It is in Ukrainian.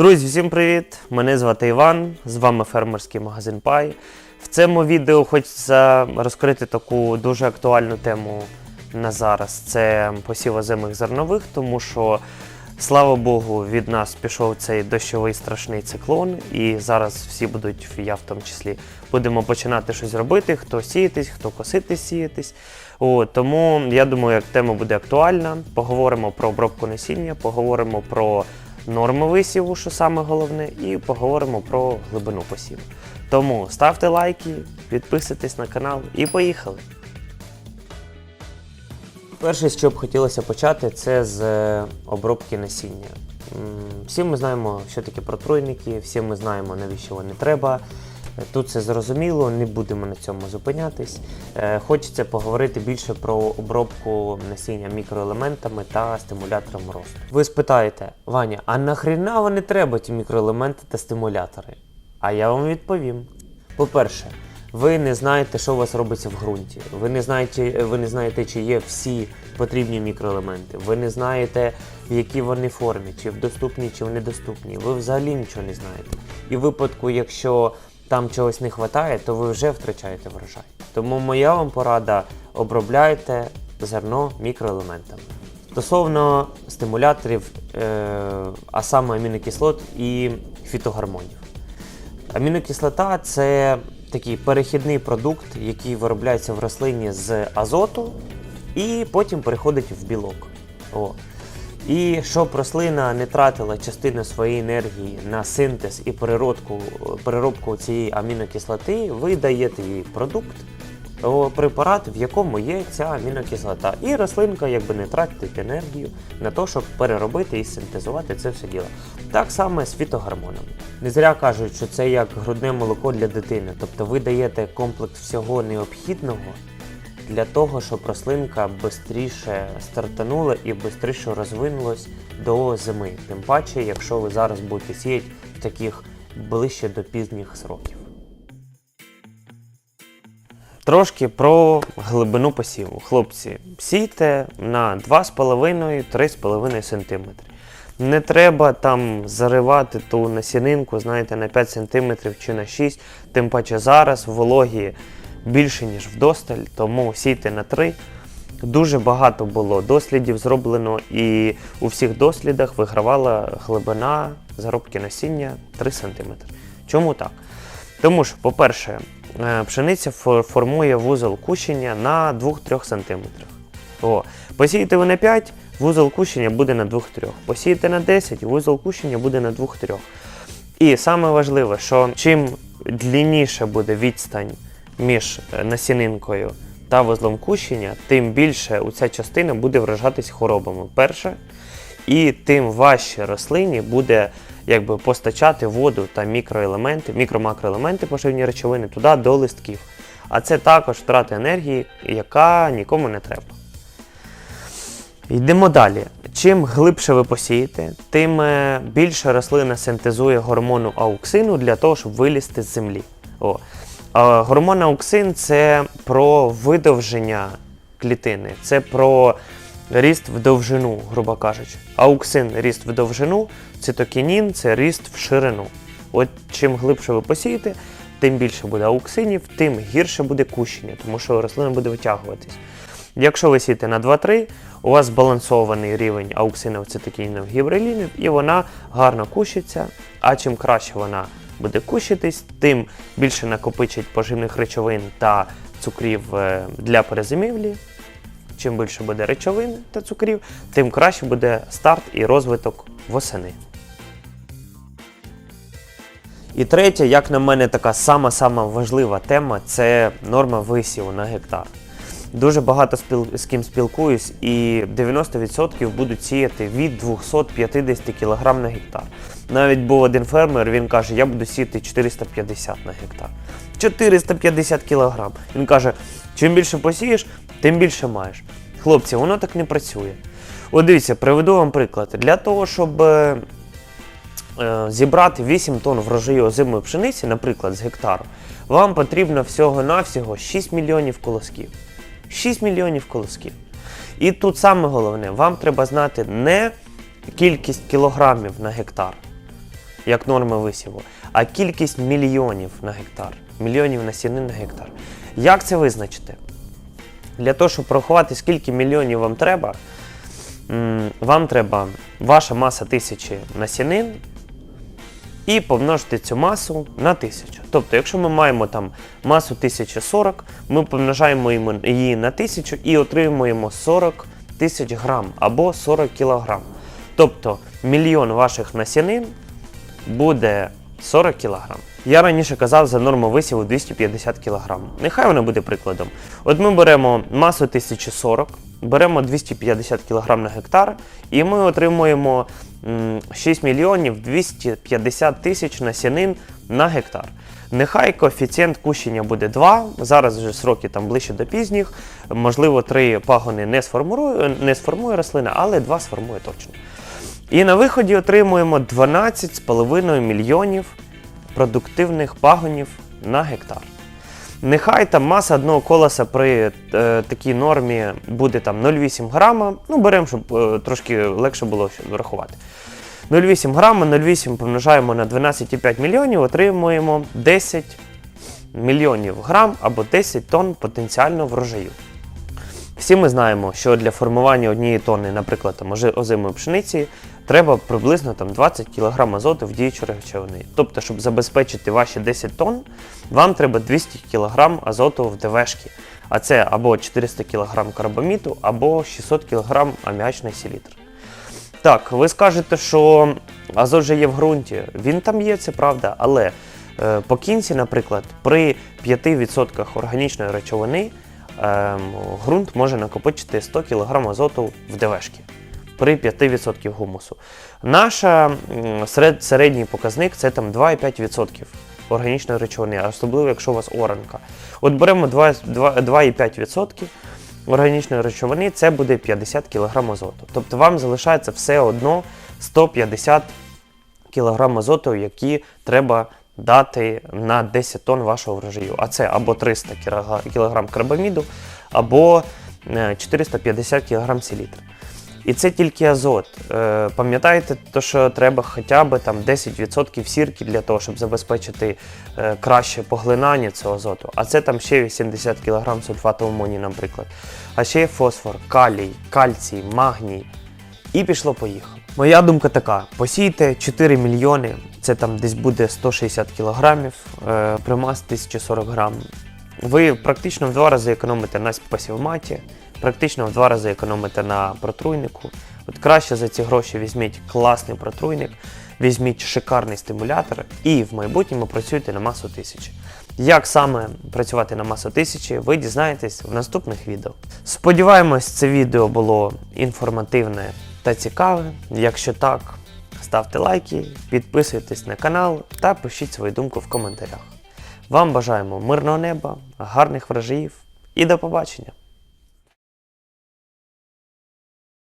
Друзі, всім привіт! Мене звати Іван, з вами фермерський магазин Пай. В цьому відео хочеться розкрити таку дуже актуальну тему на зараз. Це посів озимих зернових, тому що, слава Богу, від нас пішов цей дощовий страшний циклон, і зараз всі будуть, я в тому числі, будемо починати щось робити, хто сіятись, хто коситись, сіятись. От, тому я думаю, як тема буде актуальна. Поговоримо про обробку насіння, поговоримо про норми висіву, що саме головне, і поговоримо про глибину посіву. Тому ставте лайки, підписуйтесь на канал і поїхали. Перше, з чого б хотілося почати, це з е, обробки насіння. Всі ми знаємо, що таке протруйники, всі ми знаємо, навіщо вони треба. Тут все зрозуміло, не будемо на цьому зупинятись. Е, Хочеться поговорити більше про обробку насіння мікроелементами та стимулятором росту. Ви спитаєте, Ваня, а нахріна вони треба, ті мікроелементи та стимулятори? А я вам відповім. По-перше, ви не знаєте, що у вас робиться в ґрунті. Ви не знаєте, ви не знаєте, чи є всі потрібні мікроелементи. Ви не знаєте, в якій вони формі, чи в доступні, чи в недоступні. Ви взагалі нічого не знаєте. І в випадку, якщо там чогось не вистачає, то ви вже втрачаєте врожай. Тому моя вам порада обробляйте зерно мікроелементами. Стосовно стимуляторів, е, а саме амінокислот і фітогормонів. Амінокислота це такий перехідний продукт, який виробляється в рослині з азоту і потім переходить в білок. О. І щоб рослина не тратила частину своєї енергії на синтез і переробку, переробку цієї амінокислоти, ви даєте їй продукт, препарат, в якому є ця амінокислота. І рослинка якби не тратить енергію на те, щоб переробити і синтезувати це все діло. Так само з фітогормонами. Не зря кажуть, що це як грудне молоко для дитини. Тобто ви даєте комплекс всього необхідного для того, щоб рослинка швидше стартанула і швидше розвинулась до зими. Тим паче, якщо ви зараз будете сіяти в таких ближче до пізніх сроків. Трошки про глибину посіву. Хлопці, сійте на 2,5-3,5 см. Не треба там заривати ту насінинку, знаєте, на 5 см чи на 6 Тим паче зараз вологі більше, ніж вдосталь, тому сійте на 3. Дуже багато було дослідів зроблено, і у всіх дослідах вигравала глибина заробки насіння 3 см. Чому так? Тому що, по-перше, е, пшениця формує вузол кущення на 2-3 см. О, посієте ви на 5, вузол кущення буде на 2-3. Посієте на 10, вузол кущення буде на 2-3. І саме важливе, що чим длінніша буде відстань між е, насінинкою та вузлом кущення, тим більше ця частина буде вражатись хворобами. Перше. І тим важче рослині буде якби, постачати воду та мікроелементи, мікро-макроелементи поживні речовини туди до листків. А це також втрата енергії, яка нікому не треба. Йдемо далі. Чим глибше ви посієте, тим е, більше рослина синтезує гормону ауксину для того, щоб вилізти з землі. О. Гормон ауксин це про видовження клітини, це про ріст в довжину, грубо кажучи. Ауксин ріст в довжину, цитокінін це ріст в ширину. От чим глибше ви посієте, тим більше буде ауксинів, тим гірше буде кущення, тому що рослина буде витягуватись. Якщо ви сієте на 2-3, у вас збалансований рівень ауксинів, цитокінінів, гібрилінів, і вона гарно кущиться. А чим краще вона буде кущитись, тим більше накопичить поживних речовин та цукрів е, для перезимівлі. Чим більше буде речовин та цукрів, тим краще буде старт і розвиток восени. І третя, як на мене, така сама-сама важлива тема це норма висіву на гектар. Дуже багато спіл... з ким спілкуюсь, і 90% будуть сіяти від 250 кг на гектар. Навіть був один фермер, він каже, я буду сіяти 450 на гектар. 450 кг. Він каже, чим більше посієш, тим більше маєш. Хлопці, воно так не працює. От дивіться, приведу вам приклад. Для того, щоб е, е, зібрати 8 тонн врожаю озимої пшениці, наприклад, з гектару, вам потрібно всього-навсього 6 мільйонів колосків. 6 мільйонів колосків. І тут саме головне, вам треба знати не кількість кілограмів на гектар, як норма висіву, а кількість мільйонів на гектар. Мільйонів насінин на гектар. Як це визначити? Для того, щоб порахувати, скільки мільйонів вам треба, вам треба ваша маса тисячі насінин і помножити цю масу на 1000. Тобто, якщо ми маємо там масу 1040, ми помножаємо її на 1000 і отримуємо 40 тисяч грам або 40 кілограм. Тобто мільйон ваших насінин буде 40 кілограм. Я раніше казав за норму висіву 250 кілограм. Нехай вона буде прикладом. От ми беремо масу 1040, беремо 250 кілограм на гектар, і ми отримуємо 6 мільйонів 250 тисяч насінин на гектар. Нехай коефіцієнт кущення буде 2, зараз вже сроки там ближче до пізніх, можливо, 3 пагони не сформує, не сформує рослина, але 2 сформує точно. І на виході отримуємо 12,5 мільйонів продуктивних пагонів на гектар. Нехай там маса одного колеса при е, такій нормі буде там 0,8 грама. Ну, беремо, щоб е, трошки легше було врахувати. 0,8 грама, 0,8 помножаємо на 12,5 мільйонів, отримуємо 10 мільйонів грам або 10 тонн потенціального врожаю. Всі ми знаємо, що для формування однієї тонни, наприклад, озимої пшениці, треба приблизно там, 20 кг азоту в діючі речовини. Тобто, щоб забезпечити ваші 10 тонн, вам треба 200 кг азоту в ДВшки. А це або 400 кг карбаміту, або 600 кг аміачної селітри. Так, ви скажете, що азот же є в ґрунті. Він там є, це правда, але е, по кінці, наприклад, при 5% органічної речовини ем, ґрунт може накопичити 100 кг азоту в ДВшки при 5% гумусу. Наша серед, середній показник це там 2,5% органічної речовини, особливо якщо у вас оранка. От беремо 2 2 2,5% органічної речовини, це буде 50 кг азоту. Тобто вам залишається все одно 150 кг азоту, які треба дати на 10 тонн вашого врожаю. А це або 300 кг карбаміду, або е, 450 кг селітри. І це тільки азот. Е, Пам'ятаєте, то, що треба хоча б там 10% сірки для того, щоб забезпечити е, краще поглинання цього азоту. А це там ще 80 кг сульфату амонію, наприклад. А ще є фосфор, калій, кальцій, магній. І пішло поїхало. Моя думка така: посійте 4 мільйони, це там десь буде 160 кілограмів, е, при масі 1040 грам. Ви практично в два рази економите на пасівматі, практично в два рази економите на протруйнику. От краще за ці гроші візьміть класний протруйник, візьміть шикарний стимулятор і в майбутньому працюйте на масу тисячі. Як саме працювати на масу тисячі, ви дізнаєтесь в наступних відео. Сподіваємось, це відео було інформативне та цікаве. Якщо так, ставте лайки, підписуйтесь на канал та пишіть свою думку в коментарях. Вам бажаємо мирного неба, гарних врожаїв і до побачення!